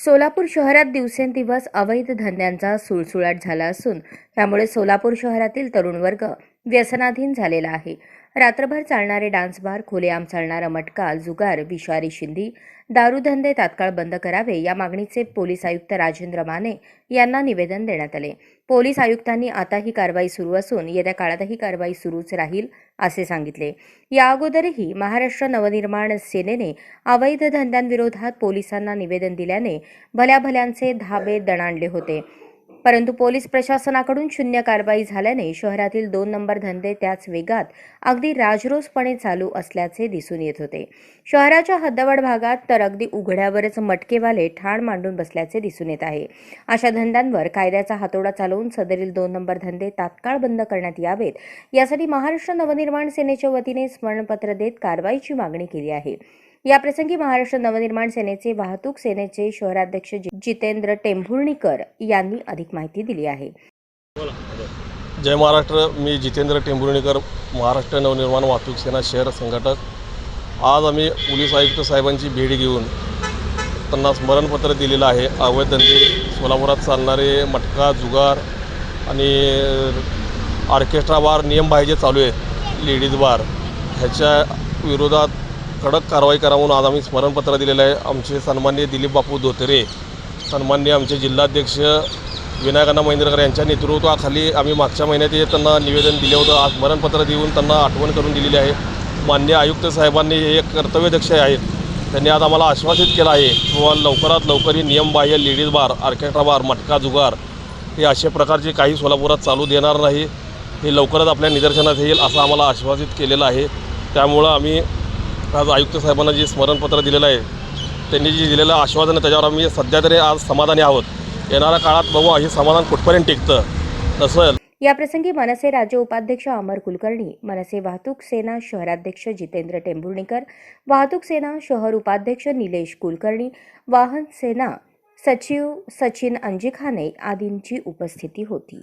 सोलापूर शहरात दिवसेंदिवस अवैध धंद्यांचा सुळसुळाट झाला असून त्यामुळे सोलापूर शहरातील तरुण वर्ग व्यसनाधीन झालेला आहे. रात्रभर चालणारे डान्स बार खुलेआम चालणारा मटका जुगार विषारी शिंदी दारूधंदे तात्काळ बंद करावे या मागणीचे पोलीस आयुक्त राजेंद्र माने यांना निवेदन देण्यात आले. पोलीस आयुक्तांनी आता ही कारवाई सुरू असून येत्या काळातही कारवाई सुरूच राहील असे सांगितले. या अगोदरही महाराष्ट्र नवनिर्माण सेनेने अवैध धंद्यांविरोधात पोलिसांना निवेदन दिल्याने भल्या भल्यांचे धाबे दणाणले होते. परंतु पोलीस प्रशासनाकडून शून्य कारवाई झाल्याने शहरातील दोन नंबर धंदे त्याच वेगात अगदी राजरोसपणे चालू असल्याचे दिसून येत होते. शहराच्या हद्दवड भागात तर अगदी उघड्यावरच मटकेवाले ठाण मांडून बसल्याचे दिसून येत आहे. अशा धंद्यांवर कायद्याचा हातोडा चालवून सदरील दोन नंबर धंदे तात्काळ बंद करण्यात यावेत यासाठी महाराष्ट्र नवनिर्माण सेनेच्या वतीने स्मरणपत्र देत कारवाईची मागणी केली आहे. याप्रसंगी महाराष्ट्र नवनिर्माण सेनेचे वाहतूक सेनेचे शहराध्यक्ष जितेंद्र टेंभुर्णीकर यांनी अधिक माहिती दिली आहे. जय महाराष्ट्र. मी जितेंद्र टेंभुर्णीकर महाराष्ट्र नवनिर्माण वाहतूक सेना शहर संघटक. आज आम्ही पोलीस आयुक्त साहेबांची भेट घेऊन त्यांना स्मरणपत्र दिलेलं आहे. अवैध धंदे सोलापुरात चालणारे मटका जुगार आणि ऑर्केस्ट्रा बार नियम पाहिजे जे चालू आहेत. लेडीज बार ह्याच्या विरोधात कडक कारवाई करा म्हणून आज आम्ही स्मरणपत्र दिलेलं आहे. आमचे सन्मान्य दिलीप बापू धोतरे सन्मान्य आमचे जिल्हाध्यक्ष विनायकांना महेंद्रकर यांच्या नेतृत्वाखाली आम्ही मागच्या महिन्यात हे त्यांना निवेदन दिले होतं. आज स्मरणपत्र देऊन त्यांना आठवण करून दिलेली आहे. मान्य आयुक्त साहेबांनी हे एक कर्तव्यदक्ष आहेत त्यांनी आज आम्हाला आश्वासित केलं आहे. किंवा लवकरात लवकर ही नियमबाह्य लेडीज बार आर्केट्रा बार मटका जुगार हे अशा प्रकारचे काही सोलापुरात चालू देणार नाही. हे लवकरच आपल्या निदर्शनात येईल असं आम्हाला आश्वासित केलेलं आहे. त्यामुळं आम्ही आज आयुक्त साहेबांना जे स्मरणपत्र दिलेलं आहे त्यांनी जे दिलेलं आश्वासन आहे त्याच्यावर आम्ही सध्या तरी आज समाधानी आहोत. येणाऱ्या काळात बघू हे समाधान कुठपर्यंत टिकतं. नसेल याप्रसंगी मनसे राज्य उपाध्यक्ष अमर कुलकर्णी मनसे वाहतूक सेना शहराध्यक्ष जितेंद्र टेंभुर्णीकर वाहतूक सेना शहर उपाध्यक्ष निलेश कुलकर्णी वाहन सेना सचिव सचिन अंजिखाने आदींची उपस्थिती होती.